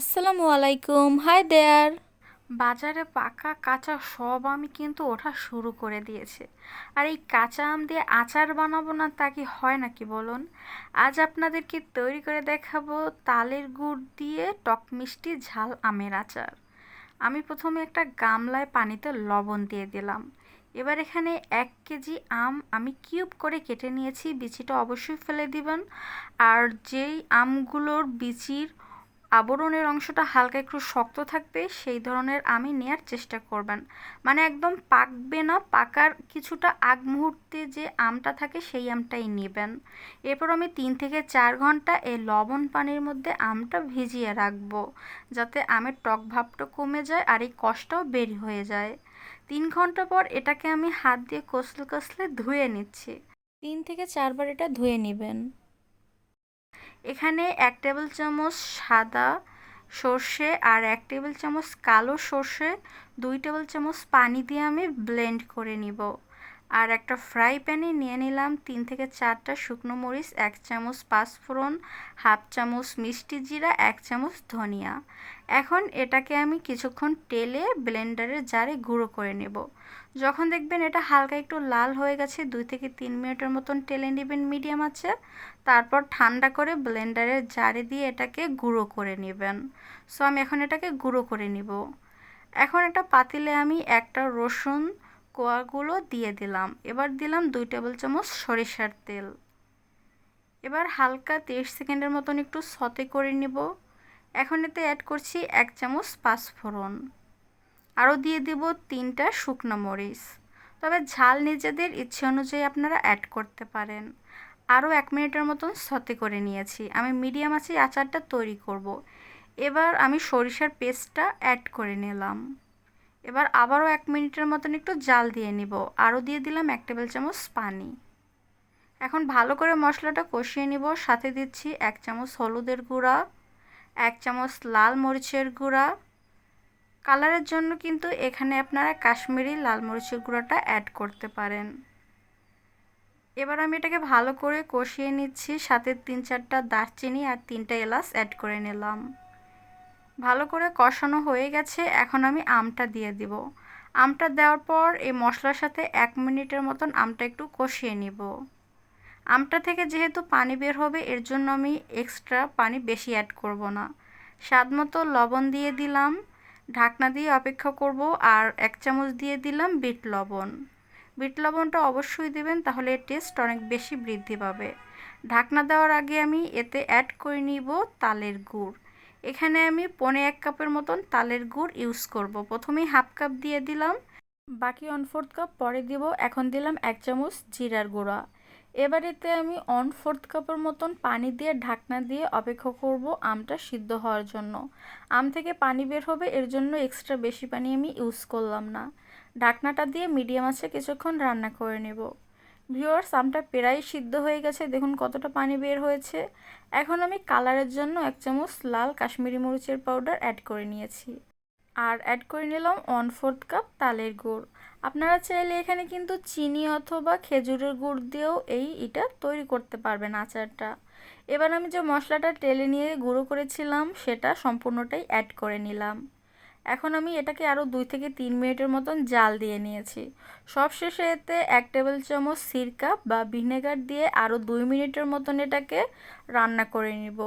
আসসালামু আলাইকুম hi there বাজারে পাকা কাঁচা সব আমি কিন্তু ওঠা শুরু করে দিয়েছে। আর এই কাঁচা আম দিয়ে আচার বানাবো না তা কি হয় নাকি বলুন? আজ আপনাদেরকে তৈরি করে দেখাবো তালের গুড় দিয়ে টক মিষ্টি ঝাল আমের আচার। আমি প্রথমে একটা গামলায় পানিতে লবণ দিয়ে দিলাম। এবার এখানে এক কেজি আম আমি কিউব করে কেটে নিয়েছি, বিচিটা অবশ্যই ফেলে দিবেন। আর যেই আমগুলোর বিচির আবরণের অংশটা হালকা একটু শক্ত থাকবে, সেই ধরনের আমি নেয়ার চেষ্টা করবেন। মানে একদম পাকবে না, পাকার কিছুটা আগ মুহূর্তে যে আমটা থাকে সেই আমটাই নেবেন। এরপর আমি তিন থেকে চার ঘণ্টা এই লবণ পানির মধ্যে আমটা ভিজিয়ে রাখব, যাতে আমের টক ভাবটা কমে যায় আর এই কষটাও বের হয়ে যায়। তিন ঘণ্টা পর এটাকে আমি হাত দিয়ে কষলে কষলে ধুয়ে নিচ্ছি। তিন থেকে চারবার এটা ধুয়ে নেবেন। এখানে এক টেবিল চামচ সাদা সর্ষে আর এক টেবিল চামচ কালো সর্ষে, দুই টেবিল চামচ পানি দিয়ে আমি ব্লেন্ড করে নিব। আর একটা ফ্রাই প্যানে নিয়ে নিলাম তিন থেকে চারটা শুকনো মরিচ, এক চামচ পাঁচফোড়ন, হাফ চামচ মিষ্টি জিরা, এক চামচ ধনিয়া। এখন এটাকে আমি কিছুক্ষণ টেলে ব্লেন্ডারের জারে গুঁড়ো করে নেব। যখন দেখবেন এটা হালকা একটু লাল হয়ে গেছে, দুই থেকে তিন মিনিটের মতন টেলে নেবেন মিডিয়াম আছে। তারপর ঠান্ডা করে ব্লেন্ডারের জারে দিয়ে এটাকে গুঁড়ো করে নেবেন। সো আমি এখন এটাকে গুঁড়ো করে নিব। এখন একটা পাতিলে আমি একটা রসুন কোয়াগুলো দিয়ে দিলাম। এবার দিলাম দুই টেবিল চামচ সরিষার তেল। এবার হালকা তিরিশ সেকেন্ডের মতন একটু সতে করে নিব। এখন এতে অ্যাড করছি এক চামচ পাঁচফোড়ন। আরও দিয়ে দিব তিনটা শুকনো মরিচ। তবে ঝাল নিজেদের ইচ্ছে অনুযায়ী আপনারা অ্যাড করতে পারেন। আরও এক মিনিটের মতন সতে করে নিয়েছি। আমি মিডিয়াম আছে আচারটা তৈরি করব। এবার আমি সরিষার পেস্টটা অ্যাড করে নিলাম। এবার আবারও এক মিনিটের মতন একটু জাল দিয়ে নিব। আরও দিয়ে দিলাম এক টেবিল চামচ পানি। এখন ভালো করে মশলাটা কষিয়ে নিব। সাথে দিচ্ছি এক চামচ হলুদের গুঁড়া, এক চামচ লাল মরিচের গুঁড়া। কালারের জন্য কিন্তু এখানে আপনারা কাশ্মীরি লাল মরিচের গুঁড়াটা অ্যাড করতে পারেন। এবার আমি এটাকে ভালো করে কষিয়ে নিচ্ছি। সাথে তিন চারটা দারচিনি আর তিনটা এলাচ অ্যাড করে নিলাম। ভালো করে কষানো হয়ে গেছে, এখন আমি আমটা দিয়ে দিব। আমটা দেওয়ার পর এই মশলার সাথে এক মিনিটের মতন আমটা একটু কষিয়ে নিব। আমটা থেকে যেহেতু পানি বের হবে, এর জন্য আমি এক্সট্রা পানি বেশি অ্যাড করব না। স্বাদ মতো লবণ দিয়ে দিলাম, ঢাকনা দিয়ে অপেক্ষা করব আর এক চামচ দিয়ে দিলাম বিট লবণ। বিট লবণটা অবশ্যই দেবেন, তাহলে এর টেস্ট অনেক বেশি বৃদ্ধি পাবে। ঢাকনা দেওয়ার আগে আমি এতে অ্যাড করে নিব তালের গুড়। এখানে আমি পনে এক কাপের মতন তালের গুড় ইউজ করব। প্রথমেই হাফ কাপ দিয়ে দিলাম। বাকি ওয়ান ফোর্থ কাপ পরে দিব, এখন দিলাম এক চামচ জিরার গুঁড়া। এবারেতে আমি ওয়ান ফোর্থ কাপের মতন পানি দিয়ে ঢাকনা দিয়ে অপেক্ষা করব আমটা সিদ্ধ হওয়ার জন্য। আম থেকে পানি বের হবে, এর জন্য এক্সট্রা বেশি পানি আমি ইউজ করলাম না। ঢাকনাটা দিয়ে মিডিয়াম আছে, কিছুক্ষণ রান্না করে নেব। ভিউয়ার্স আমটা প্রায় সিদ্ধ হয়ে গেছে। দেখুন কতটা পানি বের হয়েছে। এখন আমি কালারের জন্য এক চামচ লাল কাশ্মীরি মরিচের পাউডার অ্যাড করে নিয়েছি। আর অ্যাড করে নিলাম ওয়ান ফোর্থ কাপ তালের গুড়। আপনারা চাইলে এখানে কিন্তু চিনি অথবা খেজুরের গুড় দিয়েও এই এটা তৈরি করতে পারবেন আচারটা। এবার আমি যে মশলাটা টেলে নিয়ে গুঁড়ো করেছিলাম, সেটা সম্পূর্ণটাই অ্যাড করে নিলাম। এখন আমি এটাকে আরও দুই থেকে তিন মিনিটের মতন জাল দিয়ে নিয়েছি। সবশেষে এতে এক টেবিল চামচ সিরকা বা ভিনেগার দিয়ে আরও দুই মিনিটের মতন এটাকে রান্না করে নিব।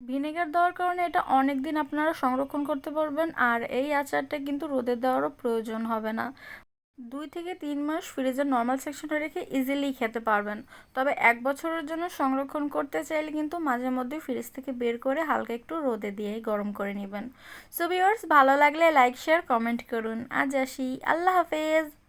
ভিনেগার দেওয়ার কারণে এটা অনেক দিন আপনারা সংরক্ষণ করতে পারবেন আর এই আচারটা কিন্তু রোদে দেওয়ারও প্রয়োজন হবে না। দুই থেকে তিন মাস ফ্রিজের নর্মাল সেকশনে রেখে ইজিলি খেতে পারবেন। তবে এক বছরের জন্য সংরক্ষণ করতে চাইলে কিন্তু মাঝে মধ্যে ফ্রিজ থেকে বের করে হালকা একটু রোদে দিয়ে গরম করে নেবেন। সো ভিউয়ার্স ভালো লাগলে লাইক শেয়ার কমেন্ট করুন। আজ আসি। আল্লাহ হাফেজ।